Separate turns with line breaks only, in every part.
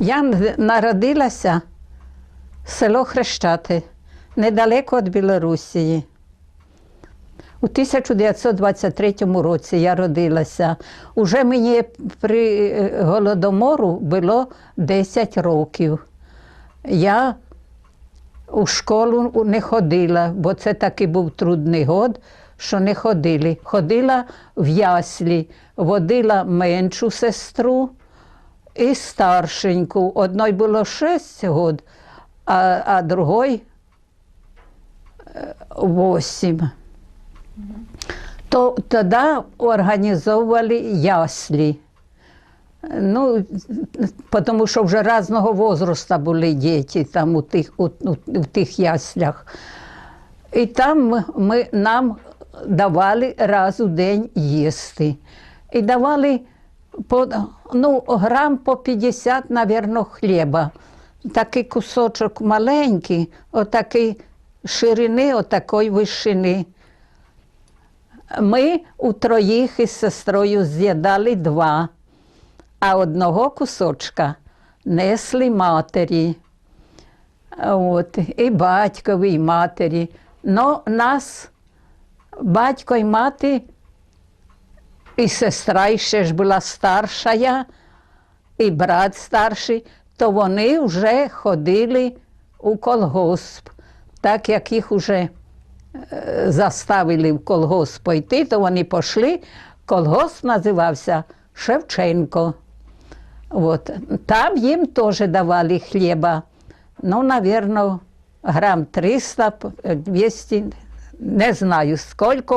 Я народилася в село Хрещати, недалеко від Білорусії. У 1923 році я родилася. Уже мені при е, голодомору було 10 років. Я у школу не ходила, бо це такий був трудний год, що не ходили. Ходила в яслі, водила меншу сестру і старшеньку. Одної було 6 років, а, а другої 8. То тоді організовували яслі. Ну, тому що вже різного возрасту були діти там у тих, у, у, у тих яслях. І там ми, нам давали раз у день їсти. І давали по, ну, грам по 50, мабуть, хліба. Такий кусочок маленький, отакий ширини, отакої вишини. Ми у троїх із сестрою з'їдали два, а одного кусочка несли матері. От, і батькові, і матері. Но нас батько і мати, і сестра ще ж була старша, я, і брат старший, то вони вже ходили у колгосп, так як їх вже е, заставили в колгосп пойти, то вони пішли. Колгосп називався Шевченко. От. Там їм теж давали хліба. Ну, напевно, грам 300, 200, не знаю скільки,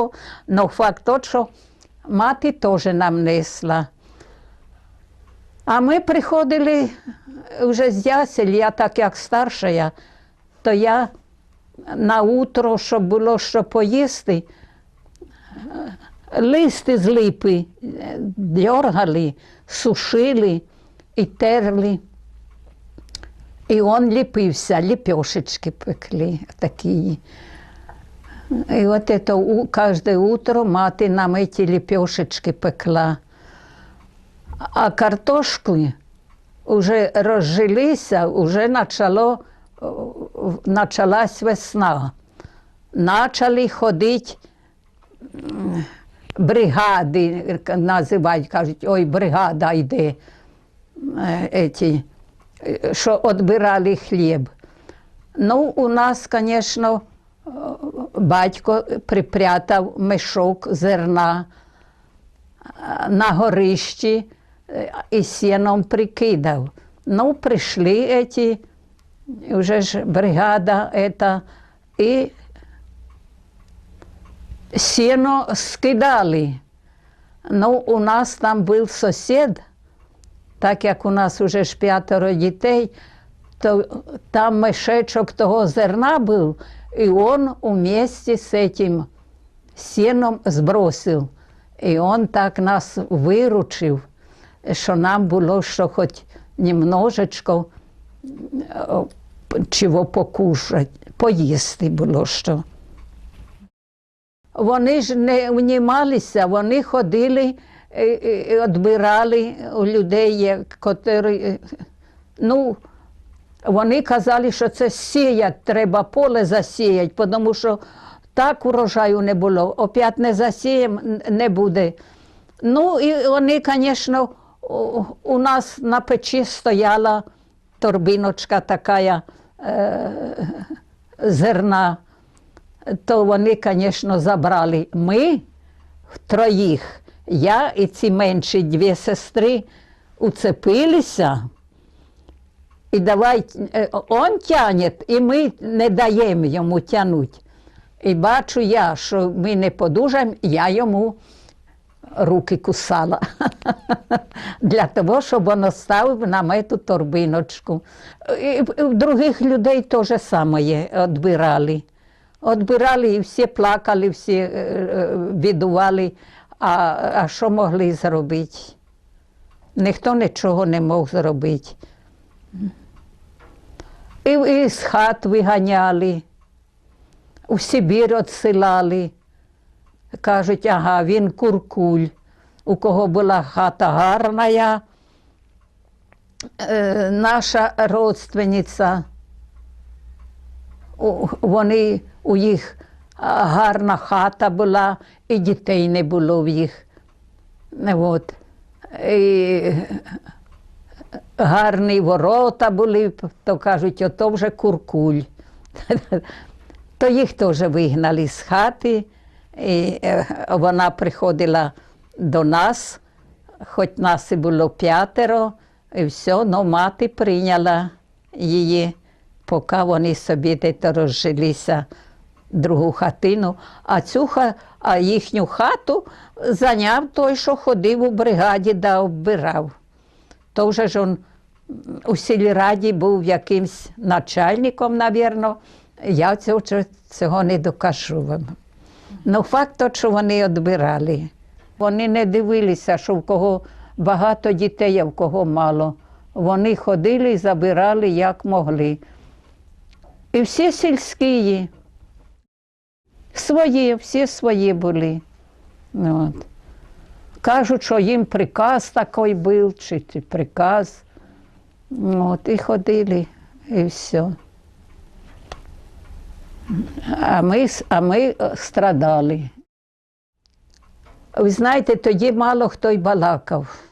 але факт тот, що мати теж нам несла. А ми приходили вже з ясель, я так як старша, то я на утро, щоб було що поїсти, листи з липи дергали, сушили і терли. І він ліпився, ліпешечки пекли такі. І от це у, кожне утро мати нам ці ліпешечки пекла. А картошки вже розжилися, вже почало, почалась весна. Почали ходити бригади, називають, кажуть, ой, бригада йде. Еті, е, що відбирали хліб. Ну, у нас, звісно, батько припрятав мішок зерна е, на горищі е, і сіном прикидав. Ну, прийшли ці, вже ж бригада ета, і сіно скидали. Ну, у нас там був сусід, так як у нас вже ж п'ятеро дітей, то там мешечок того зерна був, і він вместе з цим сіном збросив. І він так нас виручив, що нам було що хоч немножечко е, чого покушати, поїсти було що. Вони ж не внімалися, вони ходили і, і, і відбирали у людей, які, ну, вони казали, що це сіять, треба поле засіяти, тому що так урожаю не було. Опять не засіємо, не буде. Ну і вони, звісно, у- нас на печі стояла торбиночка така е, зерна. То вони, звісно, забрали. Ми троїх, я і ці менші дві сестри, уцепилися. І давай, е, он тягне, і ми не даємо йому тягнути. І бачу я, що ми не подужаємо, я йому руки кусала. Для того, щоб він ставив нам эту торбиночку. І в других людей те же саме відбирали. Відбирали і всі плакали, всі е, е, бідували. А, а що могли зробити? Ніхто нічого не мог зробити. І, з хат виганяли, у Сибір відсилали. Кажуть, ага, він куркуль. У кого була хата гарна, е, наша родственниця, у- вони, у їх гарна хата була, і дітей не було в їх. От. І гарні ворота були, то кажуть, ото вже куркуль. То їх теж вигнали з хати, і е, вона приходила до нас, хоч нас і було п'ятеро, і все, але мати прийняла її, поки вони собі десь розжилися другу хатину, а цю а їхню хату зайняв той, що ходив у бригаді да оббирав. То вже ж он у сільраді був якимсь начальником, навірно. Я цього, цього не докажу вам. Ну, факт, то, що вони відбирали. Вони не дивилися, що в кого багато дітей, а в кого мало. Вони ходили і забирали, як могли. І всі сільські, свої, всі свої були. От. Кажуть, що їм приказ такий був, чи, приказ. От, і ходили, і все. А ми, а ми е, страдали. Ви знаєте, тоді мало хто й балакав.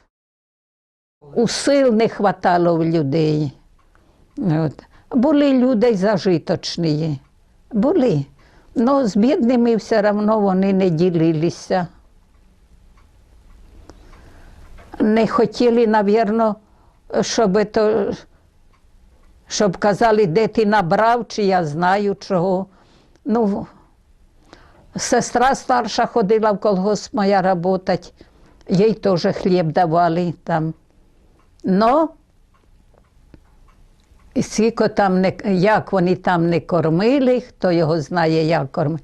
У сил не хватало в людей. От. Були люди зажиточні. Були. Ну, з бідними все одно вони не ділилися. Не хотіли, навірно, щоб то, щоб казали, де ти набрав, чи я знаю чого. Ну, сестра старша ходила в колгосп моя работать, їй теж хліб давали там. Но скільки там не, як вони там не кормили, хто його знає, як кормили.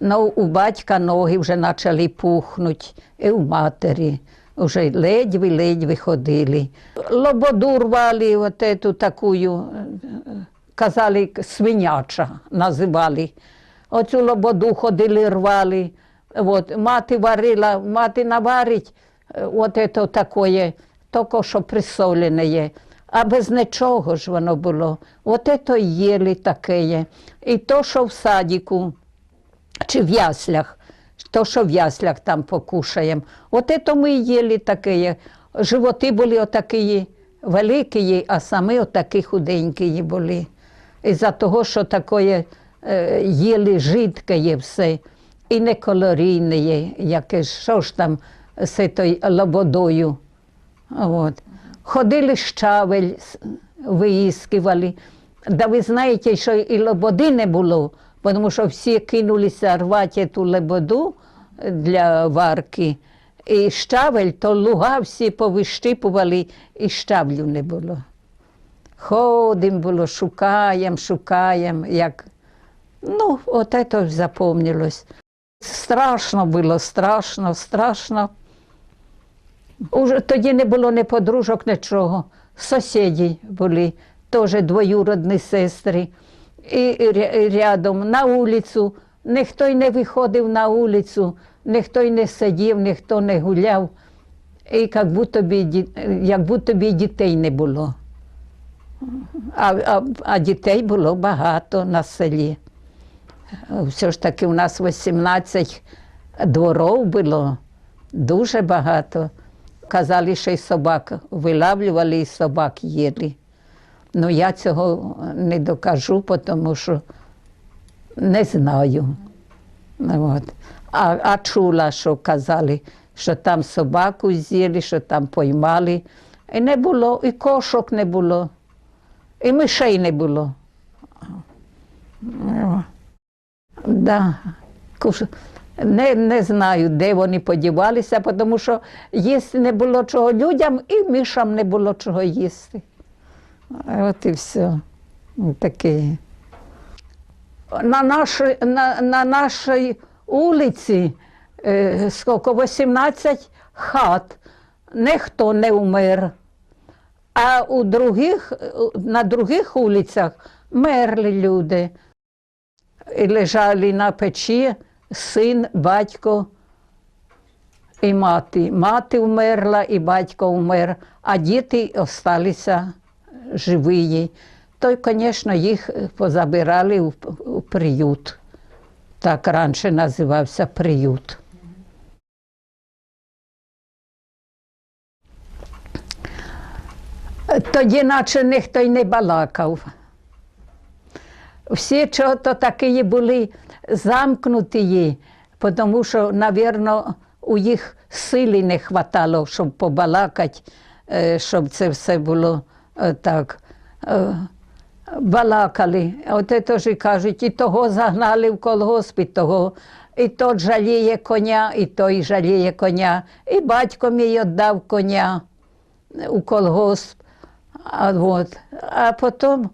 Ну, у батька ноги вже почали пухнути, і у матері. Вже ледве-ледве ходили. Лободу рвали, от эту такую, е, казали, свиняча називали. Оцю лободу ходили, рвали. От, мати варила, мати наварить, е, от це такое, тільки що присолене є. А без нічого ж воно було. От це їли таке. І то, що в садіку, чи в яслях, то, що в яслях там покушаємо. От це ми і їли таке. Животи були отакі великі, а самі отакі худенькі були. Із-за того, що таке їли жидке все, і не калорійне яке що ж там з тою лободою. От. Ходили щавель, виїскували. Да ви знаєте, що і лободи не було, тому що всі кинулися рвати ту лободу для варки. І щавель, то луга всі повищипували, і щавлю не було. Ходимо було, шукаємо, шукаємо, як. Ну, от це запомнилось. Страшно було, страшно, страшно. Уже тоді не було ні подружок, нічого. Сусіді були, теж двоюродні сестри. І рядом на вулицю. Ніхто й не виходив на вулицю, ніхто й не сидів, ніхто не гуляв. І як будто б, як будто б дітей не було. А, а, а дітей було багато на селі. Все ж таки, у нас 18 дворів було, дуже багато. Казали, що й собак вилавлювали, і собак їли. Ну, я цього не докажу, тому що не знаю. От. А, а чула, що казали, що там собаку з'їли, що там поймали. І не було, і кошок не було, і мишей не було. Да. Не, не знаю, де вони подівалися, тому що їсти не було чого людям і мишам не було чого їсти. От і все. Таке. На нашій, на, на нашій вулиці е, скільки, 18 хат, ніхто не умер. А у других, на других вулицях мерли люди. І лежали на печі син, батько і мати. Мати вмерла, і батько вмер, а діти залишилися живі. То, звісно, їх позабирали у, у приют. Так раніше називався приют. Тоді наче ніхто й не балакав. Всі чого-то такі були замкнуті, тому що, мабуть, у їх сили не вистачало, щоб побалакати, е, щоб це все було е, так. е, Балакали. От це теж кажуть, і того загнали в колгосп, і того. І тот жаліє коня, і той жаліє коня, і батько мій віддав коня у колгосп. А, от. а потім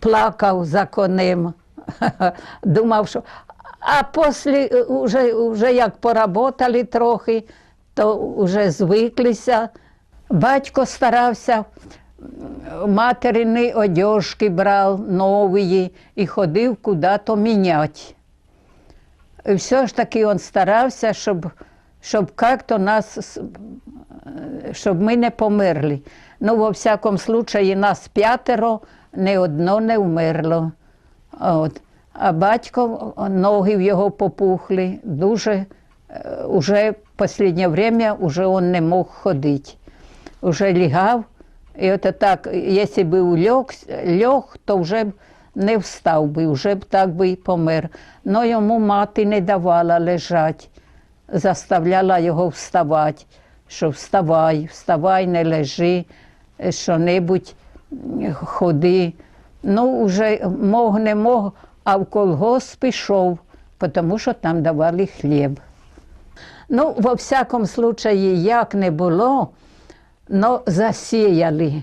плакав за конем. Думав, що. А після, уже, уже як поработали трохи, то вже звиклися. Батько старався, материни одежки брав нові і ходив куди-то міняти. І все ж таки він старався, щоб, щоб як-то нас, щоб ми не померли. Ну, во всякому случаї, нас п'ятеро, ні одно не вмерло. От. А батько, ноги в його попухли, дуже, е, уже останнє время уже він не мог ходити. Уже лягав, і от так, якщо б льох, льох, то вже б не встав би, вже б так би і помер. Но йому мати не давала лежати, заставляла його вставати, що вставай, вставай, не лежи, що-небудь ходи. Ну, вже мог, не мог, а в колгосп пішов, тому що там давали хліб. Ну, во всякому случаї, як не було, но засіяли.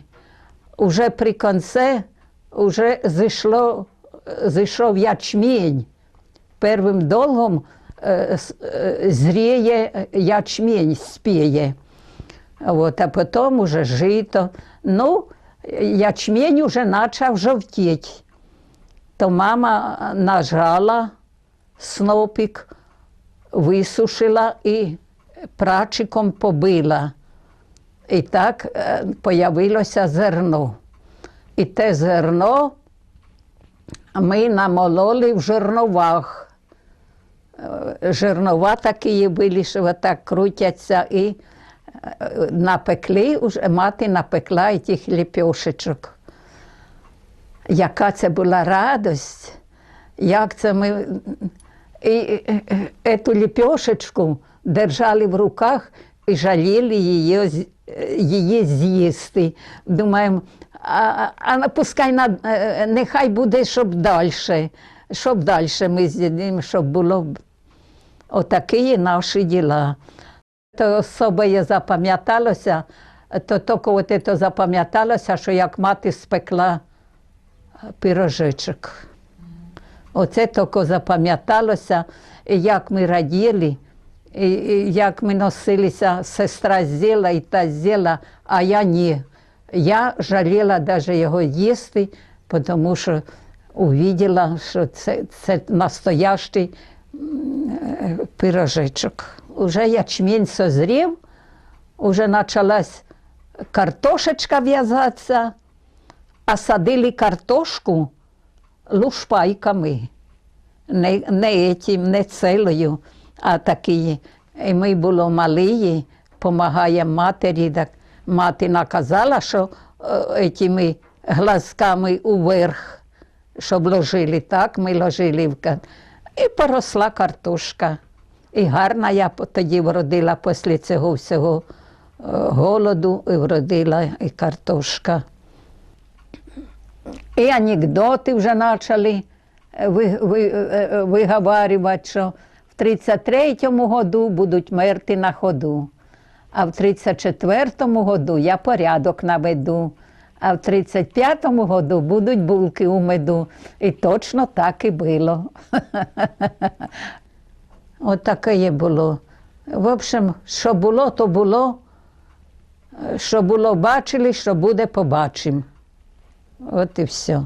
Уже при кінці вже зійшло, зійшов ячмінь. Первим долгом е, е, зріє ячмінь, спіє. От, а потім уже жито. Ну, ячмінь вже почав жовтіти. То мама нажала снопик, висушила і прачиком побила. І так е, появилося зерно. І те зерно ми намололи в жерновах. Е, Жернова такі були, що отак крутяться, і е, напекли, уже мати напекла і тих ліпьошечок. Яка це була радость, як це ми і, і, і, цю ліпьошечку держали в руках і жаліли її, її з'їсти. Думаємо, а, а пускай на, е, нехай буде, щоб далі, щоб далі ми з'їдемо, щоб було отакі наші діла. То особливо запам'яталося, то тільки це запам'яталося, що як мати спекла пирожечок. Оце тільки запам'яталося, як ми раділи, як ми носилися, сестра з'їла і та з'їла, а я ні. Я жаліла навіть його їсти, тому що увиділа, що це, це настоящий е, пирожечок. Уже ячмінь созрів, уже почалась картошечка в'язатися, а садили картошку лушпайками. Не, не этим, не цілою, а такі. І ми було малі, допомагає матері. Так мати наказала, що е, этими глазками уверх, щоб ложили так, ми ложили І поросла картошка. І гарна я тоді вродила після цього всього е, голоду, і вродила і картошка. І анекдоти вже почали е, е, виговарювати, що 33-му году будуть мерти на ходу, а в 34-му году я порядок наведу, а в 35-му году будуть булки у меду. І точно так і було. От таке було. В общем, що було, то було. Що було, бачили, що буде, побачимо. От і все.